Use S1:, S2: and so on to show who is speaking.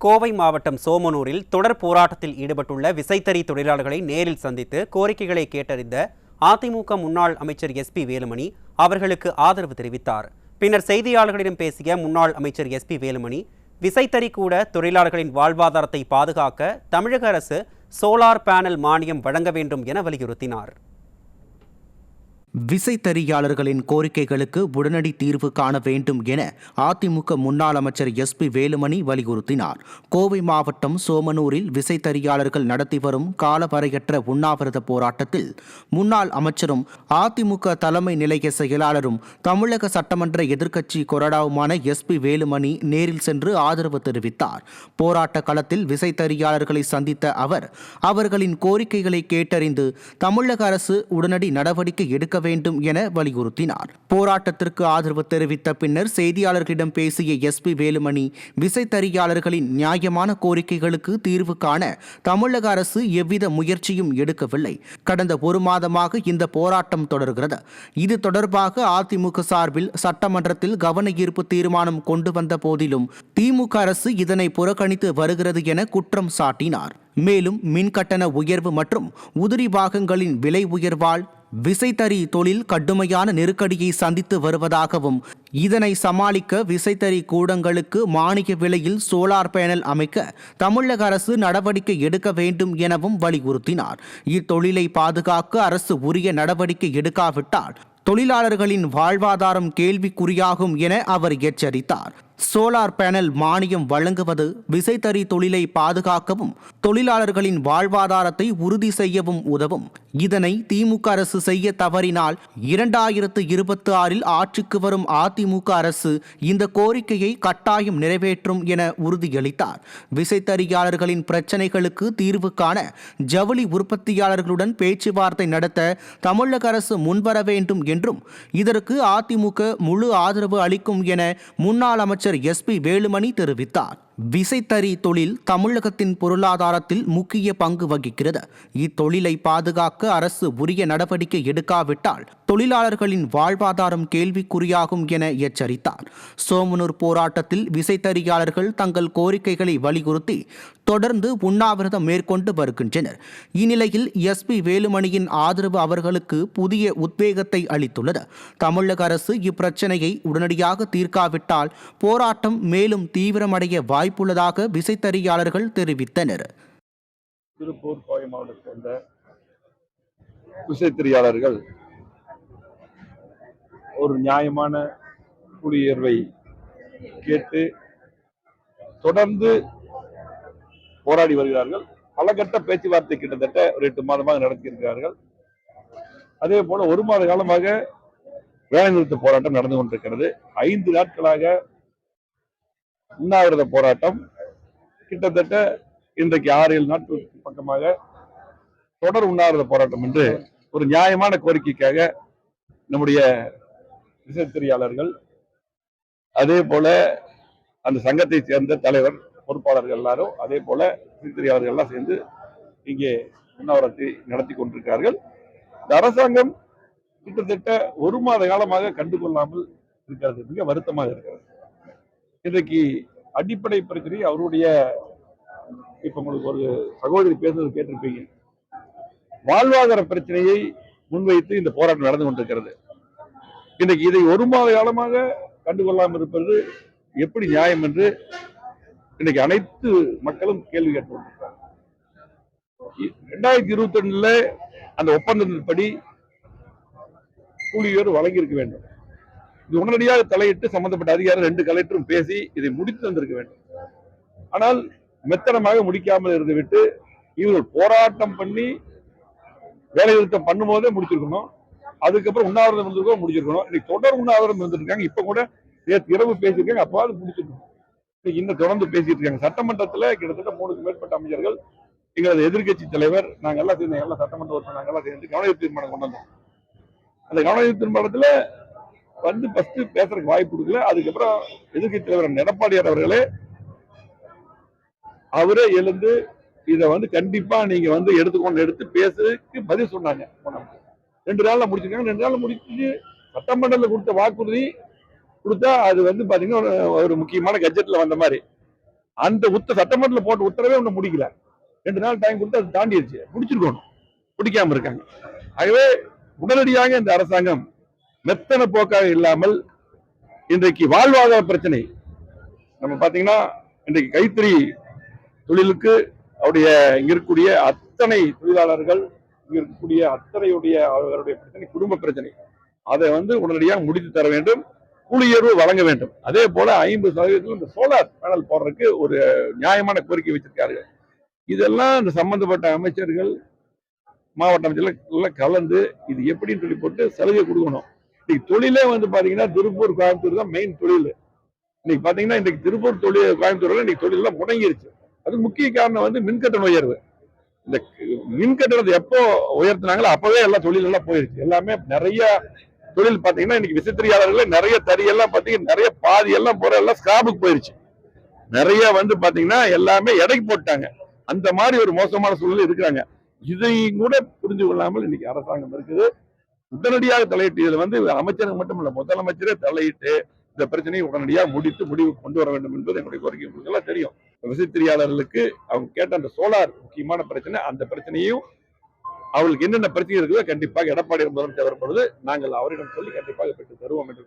S1: கோவை மாவட்டம் சோமனூரில் தொடர் போராட்டத்தில் ஈடுபட்டுள்ள விசைத்தறி தொழிலாளர்களை நேரில் சந்தித்து கோரிக்கைகளை கேட்டறிந்த அதிமுக முன்னாள் அமைச்சர் எஸ்பி வேலுமணி அவர்களுக்கு ஆதரவு தெரிவித்தார். பின்னர் செய்தியாளர்களிடம் பேசிய முன்னாள் அமைச்சர் எஸ்பி வேலுமணி விசைத்தறி கூட தொழிலாளர்களின் வாழ்வாதாரத்தை பாதுகாக்க தமிழக அரசு சோலார் பேனல் மானியம் வழங்க வேண்டும் என வலியுறுத்தினார்.
S2: விசைத்தறியாளர்களின் கோரிக்கைகளுக்கு உடனடி தீர்வு காண வேண்டும் என அதிமுக முன்னாள் அமைச்சர் எஸ்பி வேலுமணி வலியுறுத்தினார். கோவை மாவட்டம் சோமனூரில் விசைத்தறியாளர்கள் நடத்தி வரும் காலவரையற்ற உண்ணாவிரத போராட்டத்தில் முன்னாள் அமைச்சரும் அதிமுக தலைமை நிலைய செயலாளரும் தமிழக சட்டமன்ற எதிர்க்கட்சி கொறடாவுமான எஸ்பி வேலுமணி நேரில் சென்று ஆதரவு தெரிவித்தார். போராட்ட களத்தில் விசைத்தறியாளர்களை சந்தித்த அவர் அவர்களின் கோரிக்கைகளை கேட்டறிந்து தமிழக அரசு உடனடி நடவடிக்கை எடுக்க வேண்டும் என வலியுறுத்தினார். போராட்டத்திற்கு ஆதரவு தெரிவித்த பின்னர் செய்தியாளர்களிடம் பேசிய எஸ்பி வேலுமணி விசைத்தறியாளர்களின் நியாயமான கோரிக்கைகளுக்கு தீர்வு காண தமிழக அரசு எவ்வித முயற்சியும் எடுக்கவில்லை. கடந்த ஒரு மாதமாக இந்த போராட்டம் தொடர்கிறது. இது தொடர்பாக அதிமுக சார்பில் சட்டமன்றத்தில் கவன ஈர்ப்பு தீர்மானம் கொண்டு வந்த போதிலும் திமுக அரசு இதனை புறக்கணித்து வருகிறது என குற்றம் சாட்டினார். மேலும் மின்கட்டண உயர்வு மற்றும் உதிரி பாகங்களின் விலை உயர்வால் விசைத்தறி தொழில் கடுமையான நெருக்கடியை சந்தித்து வருவதாகவும் இதனை சமாளிக்க விசைத்தறி கூடங்களுக்கு மானிய விலையில் சோலார் பேனல் அமைக்க தமிழக அரசு நடவடிக்கை எடுக்க வேண்டும் எனவும் வலியுறுத்தினார். இத்தொழிலை பாதுகாக்க அரசு உரிய நடவடிக்கை எடுக்காவிட்டால் தொழிலாளர்களின் வாழ்வாதாரம் கேள்விக்குறியாகும் என அவர் எச்சரித்தார். சோலார் பேனல் மானியம் வழங்குவது விசைத்தறி தொழிலை பாதுகாக்கவும் தொழிலாளர்களின் வாழ்வாதாரத்தை உறுதி செய்யவும் உதவும். இதனை திமுக அரசு செய்ய தவறினால் இரண்டாயிரத்து இருபத்தி ஆறில் ஆட்சிக்கு வரும் அதிமுக அரசு இந்த கோரிக்கையை கட்டாயம் நிறைவேற்றும் என உறுதியளித்தார். விசைத்தறியாளர்களின் பிரச்சனைகளுக்கு தீர்வு காண ஜவுளி உற்பத்தியாளர்களுடன் பேச்சுவார்த்தை நடத்த தமிழக அரசு முன்வர வேண்டும் என்றும் இதற்கு அதிமுக முழு ஆதரவு அளிக்கும் என முன்னாள் அமைச்சர் அமைச்சர் எஸ் பி வேலுமணி தெரிவித்தார். விசைத்தறி தொழில் தமிழகத்தின் பொருளாதாரத்தில் முக்கிய பங்கு வகிக்கிறது. இத்தொழிலை பாதுகாக்க அரசு உரிய நடவடிக்கை எடுக்காவிட்டால் தொழிலாளர்களின் வாழ்வாதாரம் கேள்விக்குறியாகும் என எச்சரித்தார். சோமனூர் போராட்டத்தில் விசைத்தறியாளர்கள் தங்கள் கோரிக்கைகளை வலியுறுத்தி தொடர்ந்து உண்ணாவிரதம் மேற்கொண்டு வருகின்றனர். இந்நிலையில் எஸ்பி வேலுமணியின் ஆதரவு அவர்களுக்கு புதிய உத்வேகத்தை அளித்துள்ளது. தமிழக அரசு இப்பிரச்சனையை உடனடியாக தீர்க்காவிட்டால் போராட்டம் மேலும் தீவிரமடைய வாய்ப்புள்ளதாக விசைத்தறியாளர்கள் தெரிவித்தனர்.
S3: திருப்பூர் கோவை மாவட்டத்தை சேர்ந்த விசைத்தறியாளர்கள் ஒரு நியாயமான குடியுயர்வை கேட்டு தொடர்ந்து போராடி வருகிறார்கள். பல கட்ட பேச்சுவார்த்தை கிட்டத்தட்ட ஒரு எட்டு மாதமாக நடத்தியிருக்கிறார்கள். அதே போல ஒரு மாத காலமாக வேலைநிறுத்த போராட்டம் நடந்து கொண்டிருக்கிறது. ஐந்து நாட்களாக உண்ணாவிரத போராட்டம் கிட்டத்தட்ட இன்றைக்கு ஆறு ஏழு பக்கமாக தொடர் உண்ணாவிரத போராட்டம் என்று ஒரு நியாயமான கோரிக்கைக்காக நம்முடைய விசைத்தறியாளர்கள் அதே போல அந்த சங்கத்தை சேர்ந்த தலைவர் பொறுப்பாளர்கள் எல்லாரும் அதே போல விசைத்தறியாளர்கள் எல்லாம் சேர்ந்து இங்கே உண்ணாவிரத்தை நடத்தி கொண்டிருக்கிறார்கள். இந்த அரசாங்கம் கிட்டத்தட்ட ஒரு மாத காலமாக கண்டுகொள்ளாமல் இருக்கிறது. மிக வருத்தமாக இருக்கிறது. இன்றைக்கு அடிப்படை பிரச்சனை அவருடைய இப்ப உங்களுக்கு ஒரு சகோதரி பேசுறது கேட்டிருப்பீங்க. வாழ்வாதார பிரச்சனையை முன்வைத்து இந்த போராட்டம் நடந்து கொண்டிருக்கிறது. இன்றைக்கு இதை ஒரு மாத காலமாக கண்டுகொள்ளாமல் இருப்பது எப்படி நியாயம் என்று இன்னைக்கு அனைத்து மக்களும் கேள்வி கேட்டு ரெண்டாயிரத்தி இருபத்தி ரெண்டுல அந்த ஒப்பந்தத்தின்படி கூலி உயர்வு வழங்கியிருக்க வேண்டும். இது உடனடியாக தலையிட்டு சம்பந்தப்பட்ட அதிகாரி ரெண்டு கலெக்டரும் பேசி இதை முடித்து தந்திருக்க வேண்டும். ஆனால் மெத்தனமாக முடிக்காமல் இருந்துவிட்டு இவர்கள் போராட்டம் பண்ணி வேலை நிறுத்தம் பண்ணும் போதே முடிச்சிருக்கணும். அதுக்கப்புறம் உண்ணாவிரதம் இருந்திருக்கோம் முடிச்சிருக்கணும். இன்னைக்கு தொடர் உண்ணாவிரதம் இருந்திருக்காங்க இப்ப கூட நேற்று இரவு பேசியிருக்காங்க. அப்பாவது முடிச்சிருக்கணும். இன்னைக்கு இன்னும் தொடர்ந்து பேசிட்டு இருக்காங்க சட்டமன்றத்துல கிட்டத்தட்ட மூணுக்கு மேற்பட்ட அமைச்சர்கள் எங்களது எதிர்க்கட்சி தலைவர் நாங்க எல்லாம் சேர்ந்து எல்லாம் சட்டமன்ற உறுப்பினர் நாங்கள் எல்லாம் சேர்ந்து கவன தீர்மானம் கொண்டு வந்தோம். அந்த கவன தீர்மானத்தில் வந்து ஃபர்ஸ்ட் பேசுறதுக்கு வாய்ப்பு கொடுக்கல. அதுக்கப்புறம் எதிர்கட்சி தலைவர் எடப்பாடியார் அவர்களே அவரே எழுந்து இதை வந்து கண்டிப்பா நீங்க வந்து எடுத்துக்கொண்டு எடுத்து பேசுறதுக்கு பதில் சொன்னாங்க. ரெண்டு நாள்ல முடிச்சிருக்காங்க. ரெண்டு நாள்ல முடிச்சு சட்டமன்றத்தில் கொடுத்த வாக்குறுதி கொடுத்தா அது வந்து பாத்தீங்கன்னா ஒரு- ஒரு முக்கியமான கட்ஜெட்ல வந்த மாதிரி. அந்த உத்த சட்டமன்றத்தில் போட்ட உத்தரவே ஒண்ணு முடிக்கல. ரெண்டு நாள் டைம் கொடுத்து அது தாண்டிடுச்சு முடிச்சிருக்கணும். பிடிக்காம இருக்காங்க. ஆகவே உடனடியாக இந்த அரசாங்கம் மெத்தன போக்காக இல்லாமல் இன்றைக்கு வாழ்வாதார பிரச்சனை. நம்ம பார்த்தீங்கன்னா இன்றைக்கு கைத்தறி தொழிலுக்கு அவருடைய இங்க இருக்கக்கூடிய அத்தனை தொழிலாளர்கள் இங்க இருக்கக்கூடிய அத்தனையுடைய அவர்களுடைய பிரச்சனை குடும்ப பிரச்சனை. அதை வந்து உடனடியாக முடித்து தர வேண்டும் கூலியர்வு வழங்க வேண்டும். அதே போல ஐம்பது சதவீதத்தில் இந்த சோலார் பேனல் போடுறதுக்கு ஒரு நியாயமான கோரிக்கை வச்சிருக்கார்கள் இதெல்லாம் இந்த சம்பந்தப்பட்ட அமைச்சர்கள் மாவட்ட அமைச்சர்கள் எல்லாம் கலந்து இது எப்படின்னு சொல்லி போட்டு சலுகை கொடுக்கணும். இன்னைக்கு தொழிலே வந்து பாத்தீங்கன்னா திருப்பூர் கோயம்புத்தூர் தான் மெயின் தொழில். இன்னைக்கு பாத்தீங்கன்னா இன்னைக்கு திருப்பூர் தொழில் கோயம்புத்தூர்ல இன்னைக்கு தொழில் எல்லாம் முடங்கிருச்சு. அது முக்கிய காரணம் வந்து மின்கட்டண உயர்வு. இந்த மின் கட்டணத்தை எப்போ உயர்த்தினாங்களோ அப்பவே எல்லா தொழில் எல்லாம் போயிருச்சு. எல்லாமே நிறைய தொழில் பாத்தீங்கன்னா இன்னைக்கு விசித்திரியாளர்கள் நிறைய தறி எல்லாம் பாத்தீங்கன்னா நிறைய பாதி எல்லாம் போற எல்லாம் ஸ்கிராபுக்கு போயிருச்சு. நிறைய வந்து பாத்தீங்கன்னா எல்லாமே எடைக்கு போட்டாங்க அந்த மாதிரி ஒரு மோசமான சூழ்நிலை இருக்கிறாங்க. இதையும் கூட புரிஞ்சு கொள்ளாமல் இன்னைக்கு அரசாங்கம் இருக்குது. உடனடியாக தலையிட்டு இதுல வந்து அமைச்சருக்கு மட்டும் இல்ல முதலமைச்சரே தலையிட்டு இந்த பிரச்சனையை உடனடியாக முடித்து முடிவு கொண்டு வர வேண்டும் என்பது என்னுடைய கோரிக்கை. உங்களுக்கு எல்லாம் தெரியும். விசைத்திரியாளர்களுக்கு அவங்க கேட்ட அந்த சோலார் முக்கியமான பிரச்சனை அந்த பிரச்சனையும் அவளுக்கு என்னென்ன பிரச்சனை இருக்குதோ கண்டிப்பாக எடப்பாடி முதலமைச்சர் வரும்பொழுது நாங்கள் அவரிடம் சொல்லி கண்டிப்பாக பெற்று தருவோம் என்று